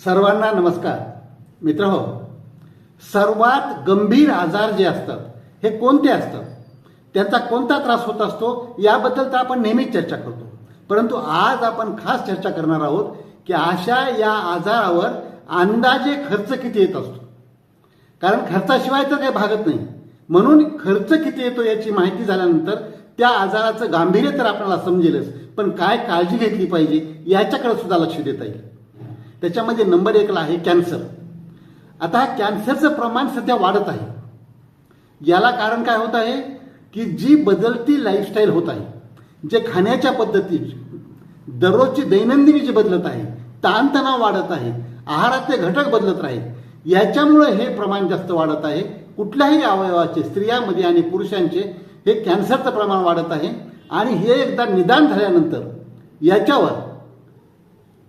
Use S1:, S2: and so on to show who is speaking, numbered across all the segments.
S1: सर्वांना नमस्कार. मित्र हो सर्वात गंभीर आजार जे असतात हे कोणते असतात? त्यांचा कोणता त्रास होत असतो? याबद्दल तर आपण नेहमीच चर्चा करतो. परंतु आज आपण खास चर्चा करणार आहोत की अशा या आजारावर अंदाजे खर्च किती येत असतो? कारण खर्चाशिवाय तर काही भागत नाही. म्हणून खर्च किती येतो याची माहिती झाल्यानंतर त्या आजाराचं गांभीर्य तर आपल्याला समजेलच पण काय काळजी घेतली पाहिजे याच्याकडे सुद्धा लक्ष देता येईल. त्याच्यामध्ये नंबर एकला आहे कॅन्सर. आता हा कॅन्सरचं प्रमाण सध्या वाढत आहे. याला कारण काय होत आहे की जी बदलती लाईफस्टाईल होत आहे जे खाण्याच्या पद्धती दररोजची दैनंदिनी जी बदलत आहे ताणतणाव वाढत आहे आहारातले घटक बदलत राहील याच्यामुळे हे प्रमाण जास्त वाढत आहे. कुठल्याही अवयवाचे स्त्रियांमध्ये आणि पुरुषांचे हे कॅन्सरचं प्रमाण वाढत आहे. आणि हे एकदा निदान झाल्यानंतर याच्यावर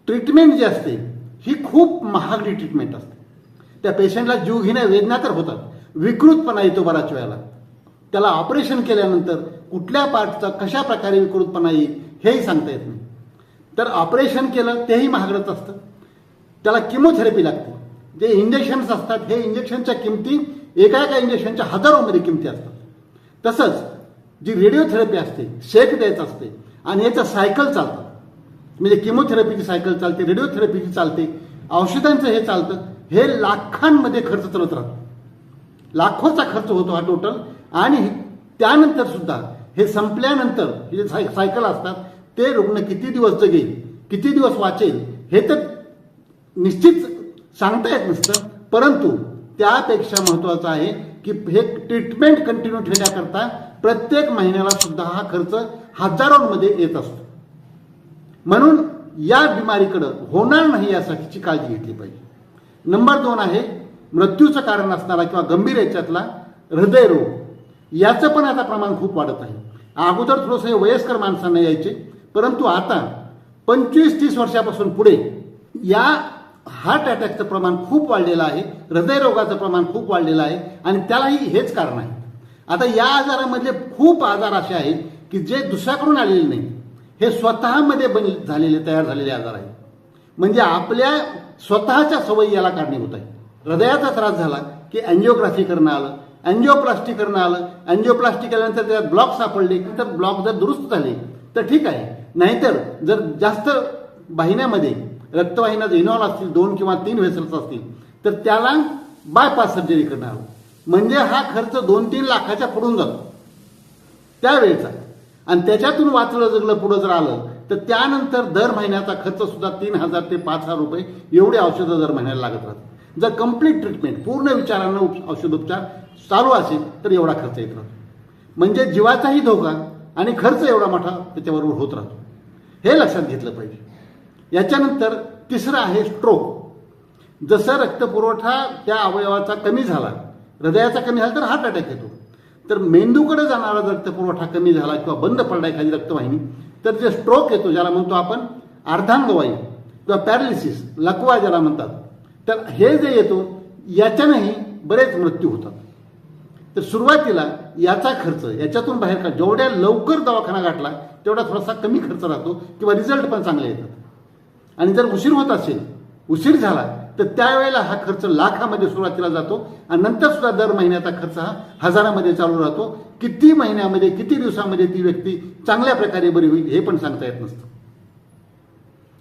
S1: ट्रीटमेंट जी असते ही खूप महागडी ट्रीटमेंट असते. त्या पेशंटला जीव घेण्या वेदना तर होतात. विकृतपणा येतो बऱ्याच वेळेला. त्याला ऑपरेशन केल्यानंतर कुठल्या पार्टचा कशा प्रकारे विकृतपणा येईल हेही सांगता येत नाही. तर ऑपरेशन केलं तेही महागडत असतं. त्याला किमोथेरपी लागते. जे इंजेक्शन्स असतात हे इंजेक्शनच्या किमती एका एका इंजेक्शनच्या हजारोमध्ये किमती असतात. तसंच जी रेडिओथेरपी असते शेक द्यायचं असते आणि याचं सायकल चालतं. म्हणजे किमोथेरपीची सायकल चालते रेडिओथेरपीची चालते औषधांचं हे चालतं हे लाखांमध्ये खर्च चालत राहतो. लाखोचा खर्च होतो हा टोटल आणि त्यानंतर सुद्धा हे संपल्यानंतर हे जे साय सायकल असतात ते रुग्ण किती दिवस जगेल किती दिवस वाचेल हे तर निश्चित सांगता येत नसतं परंतु त्यापेक्षा महत्त्वाचं आहे की हे ट्रीटमेंट कंटिन्यू ठेवण्याकरता प्रत्येक महिन्याला सुद्धा हा खर्च हजारोंमध्ये येत असतो. म्हणून या बिमारीकडं होणार नाही यासाठीची काळजी घेतली पाहिजे. नंबर दोन आहे मृत्यूचं कारण असणारा किंवा गंभीर याच्यातला हृदयरोग याचं पण आता प्रमाण खूप वाढत आहे. अगोदर थोडंसं हे वयस्कर माणसांना यायचे परंतु आता पंचवीस तीस वर्षापासून पुढे या हार्ट अटॅकचं प्रमाण खूप वाढलेलं आहे हृदयरोगाचं प्रमाण खूप वाढलेलं आहे आणि त्यालाही हेच कारण आहे. आता या आजारामधले खूप आजार असे आहेत की जे दुसऱ्याकडून आलेले नाही. हे स्वतःमध्ये बन झालेले तयार झालेले आजार आहेत. म्हणजे आपल्या स्वतःच्या सवयी याला कारणीभूत आहे हृदयाचा त्रास झाला की अँजिओग्राफी करणं आलं. अँजिओप्लास्टी करणं आलं. अँजिओप्लास्टी केल्यानंतर त्यात ब्लॉक सापडले. तर ब्लॉक जर दुरुस्त झाले तर ठीक आहे. नाहीतर जर जास्त वाहिन्यामध्ये रक्तवाहिन्यात इन्व्हॉल्व असतील दोन किंवा तीन व्हेसल्स असतील तर त्याला बायपास सर्जरी करणार म्हणजे हा खर्च दोन तीन लाखाच्या पुढून जातो. त्यावेळेचा. आणि त्याच्यातून वाचलं जगलं पुढं जर आलं तर त्यानंतर दर महिन्याचा खर्च सुद्धा तीन हजार ते पाच हजार रुपये एवढे औषधं दर महिन्याला लागत राहतात. जर कंप्लीट ट्रीटमेंट पूर्ण विचारानं उप- औषधोपचार चालू असेल तर एवढा खर्च येत राहतो. म्हणजे जीवाचाही धोका आणि खर्च एवढा मोठा त्याच्याबरोबर होत राहतो. हे लक्षात घेतलं पाहिजे. याच्यानंतर तिसरं आहे स्ट्रोक जसं रक्तपुरवठा त्या अवयवाचा कमी झाला हृदयाचा कमी झाला तर हार्ट अटॅक येतो. तर मेंदूकडे जाणारा रक्तपुरवठा कमी झाला किंवा बंद पडला एखादी रक्तवाहिनी तर जे स्ट्रोक येतो ज्याला म्हणतो आपण अर्धांगवायू किंवा पॅरालिसिस लकवा ज्याला म्हणतात तर हे जे येतो याच्यानंही बरेच मृत्यू होतात. तर सुरुवातीला याचा खर्च याच्यातून बाहेर का जेवढ्या लवकर दवाखाना गाठला तेवढा थोडासा कमी खर्च राहतो किंवा रिझल्ट पण चांगले येतात. आणि जर उशीर होत असेल उशीर झाला तर त्यावेळेला हा खर्च लाखामध्ये सुरुवातीला जातो आणि नंतर सुद्धा दर महिन्याचा खर्च हा हजारामध्ये चालू राहतो. किती महिन्यामध्ये किती दिवसामध्ये ती व्यक्ती चांगल्या प्रकारे बरी होईल हे पण सांगता येत नसतं.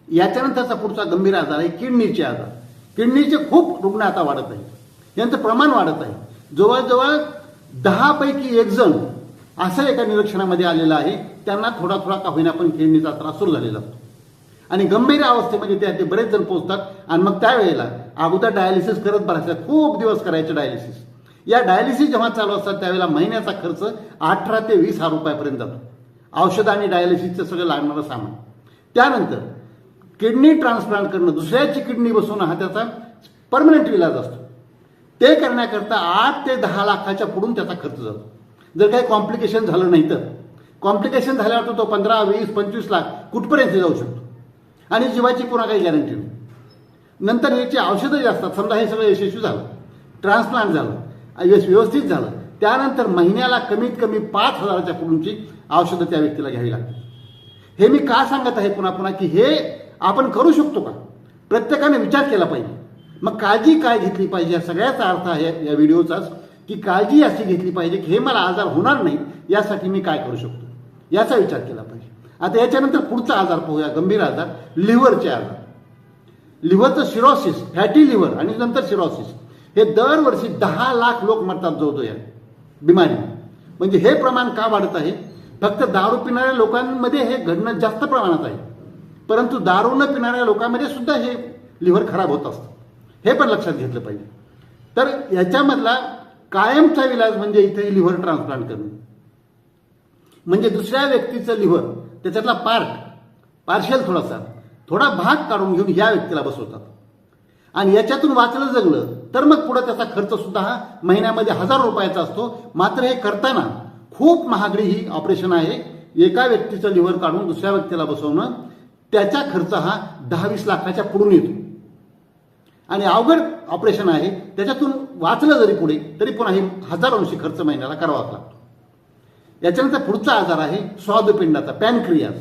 S1: याच्यानंतरचा पुढचा गंभीर आजार आहे किडनीचे आजार. किडनीचे खूप रुग्ण आता वाढत आहेत. यांचं प्रमाण वाढत आहे. जवळजवळ दहापैकी एक जण असं एका निरीक्षणामध्ये आलेलं आहे. त्यांना थोडा थोडा का होईना पण किडनीचा त्रास सुरू झालेला असतो. आणि गंभीर अवस्थेमध्ये म्हणजे ते ते बरेच जण पोहोचतात. आणि मग त्यावेळेला अगोदर डायलिसिस करत बरायचं खूप दिवस करायचे डायलिसिस या डायलिसिस जेव्हा चालू असतात त्यावेळेला महिन्याचा खर्च अठरा ते वीस हजार रुपयापर्यंत जातो. औषध आणि डायलिसिसचं सगळं लागणारं सामान. त्यानंतर किडनी ट्रान्सप्लांट करणं दुसऱ्याची किडनी बसवणं हा त्याचा परमनंट इलाज असतो. ते करण्याकरता आठ ते दहा लाखाच्या पुढून त्याचा खर्च जातो. जर काही कॉम्प्लिकेशन झालं नाही तर. कॉम्प्लिकेशन झाल्यावर तो पंधरा वीस पंचवीस लाख कुठपर्यंत जाऊ शकतो? आणि जीवाची पुन्हा काही गॅरंटी नाही. नंतर याची औषधं जे असतात समजा हे सगळं यशस्वी झालं ट्रान्सप्लांट झालं यश व्यवस्थित झालं त्यानंतर महिन्याला कमीत कमी पाच हजाराच्या पुढूनची औषधं त्या व्यक्तीला घ्यावी लागतात हे मी का सांगत आहे पुन्हा पुन्हा की हे आपण करू शकतो का? प्रत्येकाने विचार केला पाहिजे. मग काळजी काय घेतली पाहिजे? या सगळ्याचा अर्थ आहे या व्हिडिओचाच की काळजी अशी घेतली पाहिजे की हे मला आजार होणार नाही यासाठी मी काय करू शकतो? याचा विचार केला पाहिजे. आता याच्यानंतर पुढचा आजार पाहूया गंभीर आजार लिव्हरचे आजार. लिव्हरचं सिरोसिस फॅटी लिव्हर आणि नंतर सिरोसिस हे दरवर्षी दहा लाख लोक मरतात जवळ या बिमारी. म्हणजे हे प्रमाण का वाढत आहे? फक्त दारू पिणाऱ्या लोकांमध्ये हे घडणं जास्त प्रमाणात आहे. परंतु दारू न पिणाऱ्या लोकांमध्ये सुद्धा हे लिव्हर खराब होत असतं. हे पण लक्षात घेतलं पाहिजे. तर याच्यामधला कायमचा इलाज म्हणजे इथे लिव्हर ट्रान्सप्लांट करणे. म्हणजे दुसऱ्या व्यक्तीचं लिव्हर त्याच्यातला पार्ट पार्शियल थोडासा थोडा भाग काढून घेऊन या व्यक्तीला बसवतात. आणि याच्यातून वाचलं जगलं तर मग पुढे त्याचा खर्च सुद्धा हा महिन्यामध्ये हजार रुपयाचा असतो. मात्र हे करताना खूप महागडी ही ऑपरेशन आहे. एका व्यक्तीचं लिव्हर काढून दुसऱ्या व्यक्तीला बसवणं त्याचा खर्च हा दहा वीस लाखाच्या पुढून येतो. आणि अवघड ऑपरेशन आहे. त्याच्यातून वाचलं जरी पुढे तरी पुन्हा हे हजारोंशी खर्च महिन्याला करावाच लागतो. याच्यानंतर पुढचा आजार आहे स्वादुपिंडाचा पॅनक्रियाज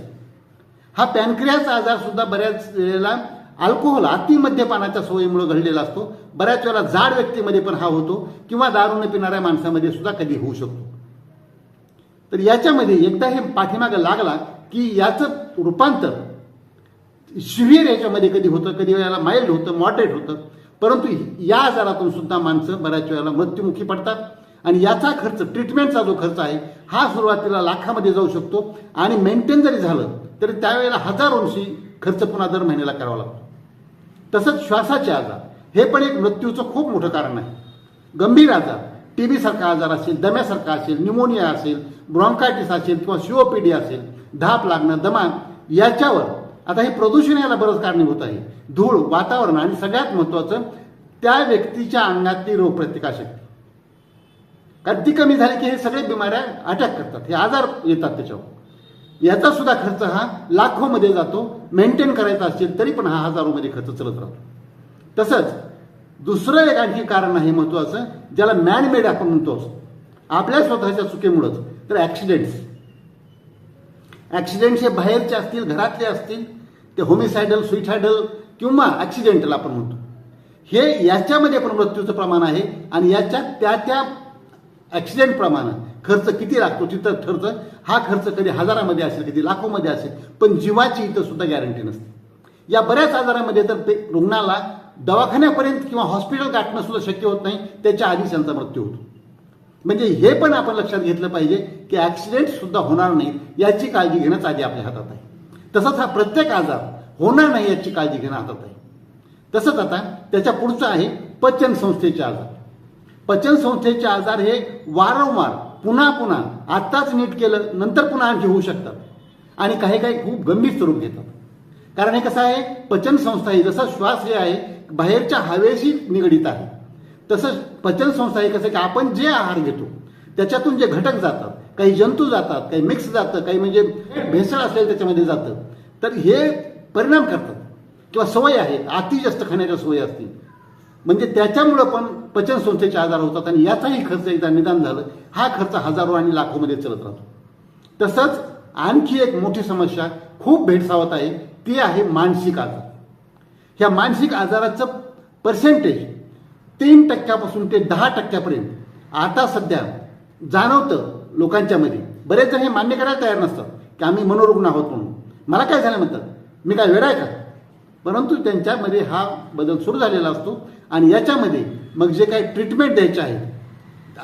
S1: हा पॅनक्रियाचा आजार सुद्धा बऱ्याच वेळेला अल्कोहोल अतिमद्यपानाच्या सवयीमुळे घडलेला असतो. बऱ्याच वेळेला जाड व्यक्तीमध्ये पण हा होतो किंवा दारू न पिणाऱ्या माणसामध्ये सुद्धा कधी होऊ शकतो. तर याच्यामध्ये एकदा हे पाठीमागं लागला की याचं रूपांतर शिव्हिअर याच्यामध्ये कधी होतं कधी वेळेला माइल्ड होतं मॉडरेट होतं. परंतु या आजारातून सुद्धा माणसं बऱ्याच वेळेला मृत्युमुखी पडतात. आणि याचा खर्च ट्रीटमेंटचा जो खर्च आहे हा सुरुवातीला लाखामध्ये जाऊ शकतो. आणि मेंटेन जरी झालं तरी त्यावेळेला हजारोंशी खर्च पुन्हा दर महिन्याला करावा लागतो. तसंच श्वासाचे आजार हे पण एक मृत्यूचं खूप मोठं कारण आहे. गंभीर आजार टीबी सारखा आजार असेल दम्यासारखा असेल न्यूमोनिया असेल ब्रॉन्कायटिस असेल किंवा शिओपीडी असेल धाप लागणं दमा याच्यावर आता हे प्रदूषण याला बरंच कारणीभूत आहे. धूळ वातावरण आणि सगळ्यात महत्वाचं त्या व्यक्तीच्या अंगातली रोगप्रतिकारशक्ती. कारण ती कमी झाली की हे सगळे बिमाऱ्या अटॅक करतात. हे आजार येतात त्याच्यावर. याचा सुद्धा खर्च हा लाखोमध्ये जातो. मेंटेन करायचा असेल तरी पण हा हजारोमध्ये खर्च चलत राहतो. तसंच दुसरं एक आणखी कारण आहे महत्वाचं ज्याला मॅनमेड आपण म्हणतो. आपल्या स्वतःच्या चुकीमुळंच. तर ॲक्सिडेंट्स ॲक्सिडेंट्स हे बाहेरचे असतील घरातले असतील ते होमिसायडल सुइसायडल किंवा ॲक्सिडेंटल आपण म्हणतो. हे याच्यामध्ये पण मृत्यूचं प्रमाण आहे आणि याच्यात त्या त्या ॲक्सिडेंट प्रमाणे खर्च किती लागतो तिथं खर्च हा खर्च कधी हजारामध्ये असेल कधी लाखोमध्ये असेल पण जीवाची इथं सुद्धा गॅरंटी नसते. या बऱ्याच आजारामध्ये तर ते रुग्णाला दवाखान्यापर्यंत किंवा हॉस्पिटल गाठणं सुद्धा शक्य होत नाही त्याच्या आधीच त्यांचा मृत्यू होतो. म्हणजे हे पण आपण लक्षात घेतलं पाहिजे की ॲक्सिडेंट सुद्धा होणार नाही याची काळजी घेणंच आधी आपल्या हातात आहे. तसंच हा प्रत्येक आजार होणार नाही याची काळजी घेणं हातात आहे. तसंच आता त्याच्या पुढचं आहे पचन संस्थेचे आजार. पचन संस्थेचे आजार हे वारंवार पुन्हा पुन्हा आत्ताच नीट केलं नंतर पुन्हा आणखी होऊ शकतात. आणि काही काही खूप गंभीर स्वरूप घेतात. कारण हे कसं आहे पचन संस्था ही जसा श्वास हे आहे बाहेरच्या हवेशी निगडीत आहे. तसंच पचन संस्था हे कसं की आपण जे आहार घेतो त्याच्यातून जे घटक जातात काही जंतू जातात काही मिक्स जातं काही म्हणजे भेसळ असेल त्याच्यामध्ये जातं. तर हे परिणाम करतात. किंवा सवय आहे अति जास्त खाण्याच्या सवय असतील. म्हणजे त्याच्यामुळं पण पचन संस्थेचे आजार होतात आणि याचाही खर्च एकदा निदान झालं हा खर्च हजारो आणि लाखोमध्ये चलत राहतो. तसंच आणखी एक मोठी समस्या खूप भेडसावत आहे ती आहे मानसिक आजार. ह्या मानसिक आजाराचं पर्सेंटेज तीन टक्क्यापासून ते दहा टक्क्यापर्यंत. आता सध्या जाणवतं लोकांच्यामध्ये. बरेच जण हे मान्य करायला तयार नसतात की आम्ही मनोरुग्ण आहोत म्हणून. मला काय झालं म्हणतात? मी काय वेळ आहे का? परंतु त्यांच्यामध्ये हा बदल सुरू झालेला असतो आणि याच्यामध्ये मग जे काही ट्रीटमेंट द्यायचे आहे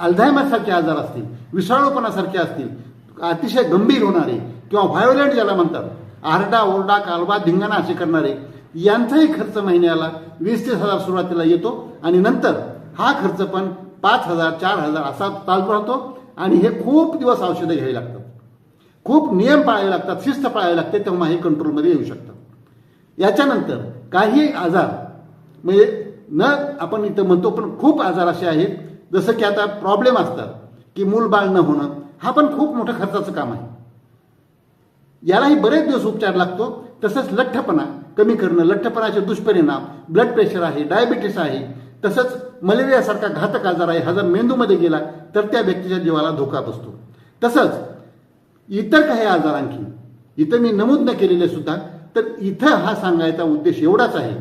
S1: अल्झायमरसारखे आजार असतील विषाळूपणासारखे असतील अतिशय गंभीर होणारे किंवा व्हायोलेंट ज्याला म्हणतात आरडा ओरडा कालवा धिंगाणा असे करणारे यांचाही खर्च महिन्याला वीस तीस हजार सुरुवातीला येतो आणि नंतर हा खर्च पण पाच हजार चार हजार असा चालू राहतो आणि हे खूप दिवस औषधं घ्यावी लागतात. खूप नियम पाळावे लागतात शिस्त पाळावी लागते तेव्हा हे कंट्रोलमध्ये येऊ शकतात याच्यानंतर काही आजार म्हणजे न आपण इथं म्हणतो पण खूप आजार असे आहेत जसं की आता प्रॉब्लेम असतात की मूल बाळ न होणं हा पण खूप मोठं खर्चाचं काम आहे. यालाही बरेच दिवस उपचार लागतो तसंच लठ्ठपणा कमी करणं लठ्ठपणाचे दुष्परिणाम ब्लड प्रेशर आहे डायबिटीस आहे तसंच मलेरियासारखा घातक आजार आहे हा जर मेंदूमध्ये गेला तर त्या व्यक्तीच्या जीवाला धोका बसतो. तसंच इतर काही आजार आणखी इथं मी नमूद न केलेले सुद्धा तर इथं हा सांगायचा उद्देश एवढाच आहे.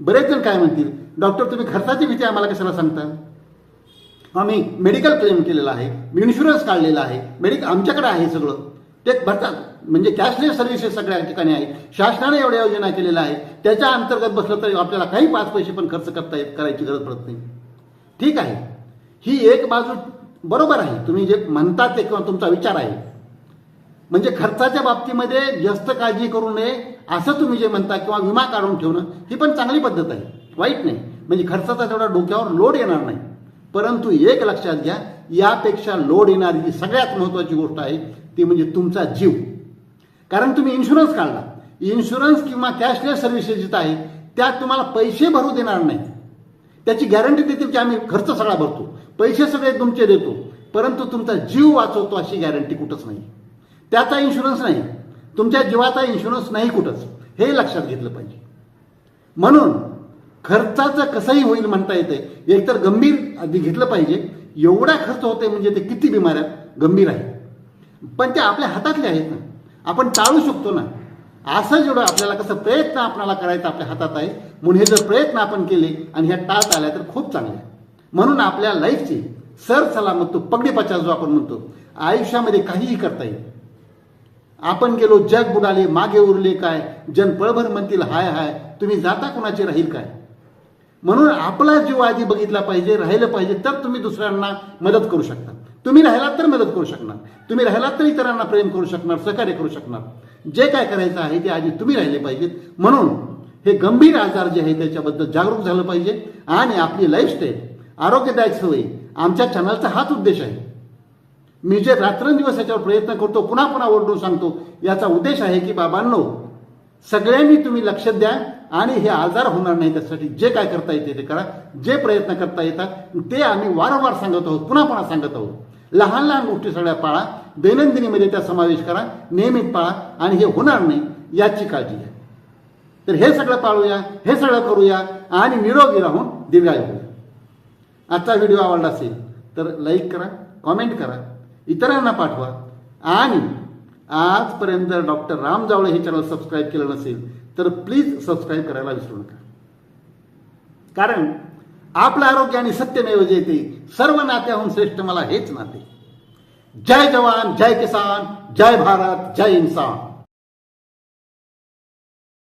S1: बरेच जण काय म्हणतील? डॉक्टर तुम्ही खर्चाची भीती आम्हाला कशाला सांगता? आम्ही मेडिकल क्लेम केलेला आहे इन्शुरन्स काढलेला आहे मेडिकल आमच्याकडे आहे सगळं. ते भरतात. म्हणजे कॅशलेस सर्व्हिसेस सगळ्या ठिकाणी आहे शासनाने एवढ्या योजना केलेल्या आहे त्याच्या अंतर्गत बसलं तरी आपल्याला काही पाच पैसे पण खर्च करता येत करायची गरज पडत नाही. ठीक आहे. ही एक बाजू बरोबर आहे. तुम्ही जे म्हणतात ते किंवा तुमचा विचार आहे. म्हणजे खर्चाच्या बाबतीमध्ये जास्त काळजी करू नये असं तुम्ही जे म्हणता किंवा विमा काढून ठेवणं ही पण चांगली पद्धत आहे. वाईट नाही. म्हणजे खर्चाचा तेवढा डोक्यावर लोड येणार नाही. परंतु एक लक्षात घ्या यापेक्षा लोड येणारी जी सगळ्यात महत्त्वाची गोष्ट आहे ती म्हणजे तुमचा जीव. कारण तुम्ही इन्शुरन्स काढला. इन्शुरन्स किंवा कॅशलेस सर्व्हिसेस जिथं आहे त्यात तुम्हाला पैसे भरू देणार नाही. त्याची गॅरंटी देतील की आम्ही खर्च सगळा भरतो. पैसे सगळे तुमचे देतो. परंतु तुमचा जीव वाचवतो अशी गॅरंटी कुठंच नाही. त्याचा इन्शुरन्स नाही. तुमच्या जीवाचा इन्शुरन्स नाही कुठंच. हे लक्षात घेतलं पाहिजे. म्हणून खर्चाचं कसंही होईल म्हणता येते एकतर गंभीर आधी घेतलं पाहिजे. एवढा खर्च होते म्हणजे ते किती बिमाऱ्या? गंभीर आहे. पण ते आपल्या हातातले आहेत ना. आपण टाळू शकतो ना. असं जेवढं आपल्याला कसं प्रयत्न आपल्याला करायचा आपल्या हातात आहे म्हणून हे जर प्रयत्न आपण केले आणि ह्या टाळता आल्या तर खूप चांगले आहे. म्हणून आपल्या लाईफची सर सलामत तो पगडी पचास जो आपण म्हणतो आयुष्यामध्ये काहीही करता येईल आपण गेलो जग बुडाले मागे उरले काय? जन पळभर म्हणतील हाय हाय. तुम्ही जाता कुणाचे राहील काय? म्हणून आपला जीव आधी बघितला पाहिजे राहिलं पाहिजे तर तुम्ही दुसऱ्यांना मदत करू शकता. तुम्ही राहिलात तर मदत करू शकणार. तुम्ही राहिलात तर इतरांना प्रेम करू शकणार सहकार्य करू शकणार. जे काय करायचं आहे ते आधी तुम्ही राहिले पाहिजेत. म्हणून हे गंभीर आजार जे आहे त्याच्याबद्दल जागरूक झालं पाहिजे. आणि आपली लाईफस्टाईल आरोग्यदायक सवयी आमच्या चॅनलचा हाच उद्देश आहे. मी जे रात्रंदिवस याच्यावर प्रयत्न करतो पुन्हा पुन्हा ओरडून सांगतो याचा उद्देश आहे की बाबांनो सगळ्यांनी तुम्ही लक्ष द्या आणि हे आजार होणार नाही त्यासाठी जे काय करता येते ते करा जे प्रयत्न करता येतात ते आम्ही वारंवार सांगत आहोत पुन्हा पुन्हा सांगत आहोत. लहान लहान गोष्टी सगळ्या पाळा दैनंदिनीमध्ये त्या समावेश करा नियमित पाळा आणि हे होणार नाही याची काळजी घ्या. तर हे सगळं पाळूया हे सगळं करूया आणि निरोगी राहून दीर्घायू होऊया. आजचा व्हिडिओ आवडला असेल तर लाईक करा कॉमेंट करा. इतरांना पाठवा. आणि आजपर्यंत डॉक्टर राम जावळे हे चॅनल सबस्क्राईब केलं नसेल तर प्लीज सबस्क्राईब करायला विसरू नका. कारण आपलं आरोग्य आणि सत्यमेव जयते सर्व नात्याहून श्रेष्ठ मला हेच नाते. जय जवान जय किसान जय भारत जय इन्सान